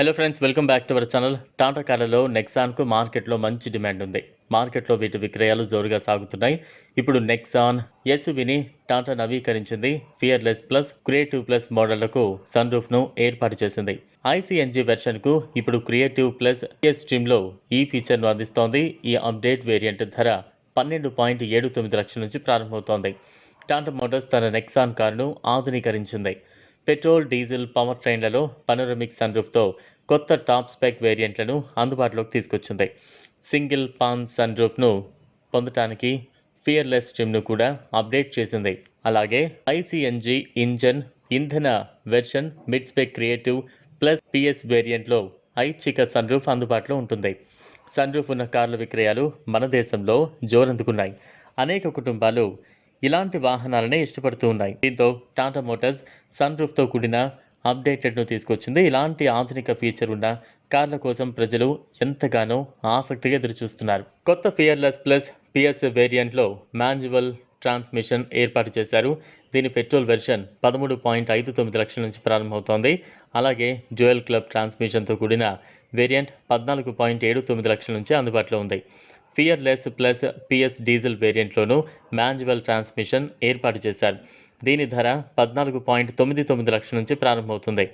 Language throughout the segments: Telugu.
Hello friends welcome back to our channel Tata కార్లలో నెక్సాన్కు మార్కెట్లో మంచి డిమాండ్ ఉంది. మార్కెట్లో వీటి విక్రయాలు జోరుగా సాగుతున్నాయి. ఇప్పుడు నెక్సాన్ ఎస్యువిని టాటా నవీకరించింది. ఫియర్లెస్ ప్లస్ క్రియేటివ్ ప్లస్ మోడళ్ళకు సన్ రూఫ్ను ఏర్పాటు చేసింది. ఐసీఎన్జీ వెర్షన్కు ఇప్పుడు క్రియేటివ్ ప్లస్ ఎస్ స్ట్రీమ్లో ఈ ఫీచర్ను అందిస్తోంది. ఈ అప్డేట్ వేరియంట్ ధర పన్నెండు పాయింట్ ఏడు తొమ్మిది లక్షల నుంచి ప్రారంభమవుతోంది. టాటా మోటార్స్ తన నెక్సాన్ కారును ఆధునీకరించింది. పెట్రోల్ డీజిల్ పవర్ ట్రైన్లలో పనోరమిక్ సన్రూఫ్తో కొత్త టాప్ స్పెక్ వేరియంట్లను అందుబాటులోకి తీసుకొచ్చింది. సింగిల్ పాన్ సన్రూఫ్ను పొందటానికి ఫియర్లెస్ ట్రిమ్ను కూడా అప్డేట్ చేసింది. అలాగే ఐసీఎన్జీ ఇంజన్ ఇంధన version mid spec creative plus PS వేరియంట్లో ఐచ్ఛిక సన్రూఫ్ అందుబాటులో ఉంటుంది. సన్రూఫ్ ఉన్న కార్ల విక్రయాలు మన దేశంలో జోరందుకున్నాయి. అనేక కుటుంబాలు ఇలాంటి వాహనాలనే ఇష్టపడుతూ ఉన్నాయి. దీంతో టాటా మోటార్స్ సన్ రూఫ్తో కూడిన అప్డేటెడ్ను తీసుకొచ్చింది. ఇలాంటి ఆధునిక ఫీచర్ ఉన్న కార్ల కోసం ప్రజలు ఎంతగానో ఆసక్తిగా ఎదురుచూస్తున్నారు. కొత్త ఫియర్లెస్ ప్లస్ పిఎస్ వేరియంట్లో మాన్యువల్ ట్రాన్స్మిషన్ ఏర్పాటు చేశారు. దీని పెట్రోల్ వెర్షన్ పదమూడు పాయింట్ ఐదు తొమ్మిది లక్షల నుంచి ప్రారంభమవుతోంది. అలాగే డ్యూయల్ క్లబ్ ట్రాన్స్మిషన్తో కూడిన వేరియంట్ పద్నాలుగు పాయింట్ ఏడు తొమ్మిది లక్షల నుంచి అందుబాటులో ఉంది. ఫియర్లెస్ ప్లస్ పిఎస్ డీజిల్ వేరియంట్లోనూ మాన్యువల్ ట్రాన్స్మిషన్ ఏర్పాటు చేశారు. దీని ధర పద్నాలుగు పాయింట్ తొమ్మిది తొమ్మిది లక్షల నుంచి ప్రారంభమవుతుంది.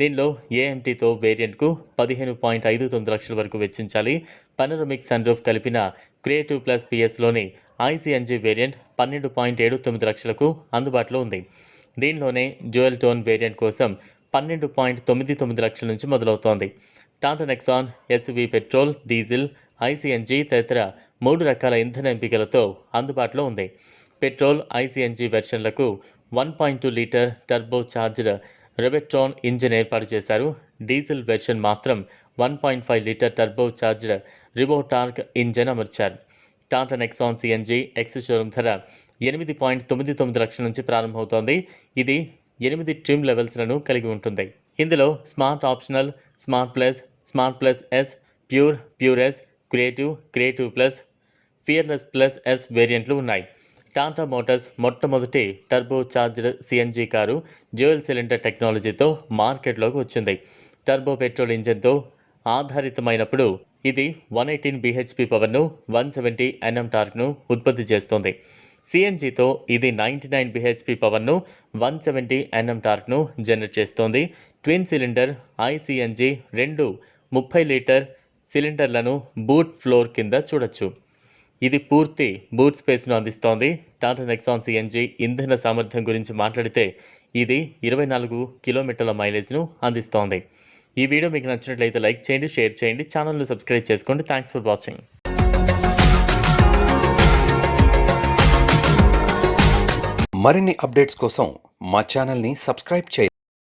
దీనిలో ఏఎంటీతో వేరియంట్కు పదిహేను పాయింట్ ఐదు తొమ్మిది లక్షల వరకు వెచ్చించాలి. పనరమిక్ సన్రూఫ్ కలిపిన క్రియేటివ్ ప్లస్ పిఎస్లోని ఐసీఎన్జీ వేరియంట్ పన్నెండు పాయింట్ ఏడు తొమ్మిది లక్షలకు అందుబాటులో ఉంది. దీనిలోనే డ్యూయల్ టోన్ వేరియంట్ కోసం పన్నెండు పాయింట్ తొమ్మిది తొమ్మిది లక్షల నుంచి మొదలవుతోంది. Tata Nexon SUV petrol diesel ఐసీఎన్జీ తదితర మూడు రకాల ఇంధన ఎంపికలతో అందుబాటులో ఉంది. పెట్రోల్ ఐసీఎన్జీ వెర్షన్లకు one point two litre turbocharged Revotron engine ఏర్పాటు చేశారు. డీజిల్ వెర్షన్ మాత్రం one point five litre turbocharged Revotorq engine అమర్చారు. Tata Nexon CNG ex showroom ధర ఎనిమిది పాయింట్ తొమ్మిది తొమ్మిది లక్షల నుంచి ప్రారంభమవుతోంది. ఇది ఎనిమిది ట్రిమ్ లెవెల్స్లను కలిగి ఉంటుంది. ఇందులో smart optional smart plus smart plus S pure pure S creative creative plus fearless plus S వేరియంట్లు ఉన్నాయి. టాటా మోటార్స్ మొట్టమొదటి turbo charger CNG car dual cylinder టెక్నాలజీతో మార్కెట్లోకి వచ్చింది. టర్బో పెట్రోల్ ఇంజన్తో ఆధారితమైనప్పుడు ఇది వన్ ఎయిటీన్ బీహెచ్పి పవర్ను వన్ సెవెంటీ ఎన్ఎం టార్క్ను ఉత్పత్తి చేస్తుంది. సిఎన్జీతో ఇది నైంటీ నైన్ బిహెచ్పి పవర్ను వన్ సెవెంటీ ఎన్ఎం టార్క్ను జనరేట్ చేస్తోంది. ట్విన్ సిలిండర్ ఐసిఎన్జీ రెండు ముప్పై లీటర్ సిలిండర్లను బూట్ ఫ్లోర్ కింద చూడొచ్చు. ఇది పూర్తి బూట్ స్పేస్ను అందిస్తోంది. టాటా నెక్సాన్ సిఎన్జి ఇంధన సామర్థ్యం గురించి మాట్లాడితే ఇది ఇరవై నాలుగు కిలోమీటర్ల మైలేజ్ను అందిస్తోంది. ఈ వీడియో మీకు నచ్చినట్లయితే లైక్ చేయండి షేర్ చేయండి ఛానల్ను సబ్స్క్రైబ్ చేసుకోండి. థ్యాంక్స్ ఫర్ వాచింగ్ మరిన్ని అప్డేట్స్ కోసం మా ఛానల్ని సబ్స్క్రైబ్ చేయండి.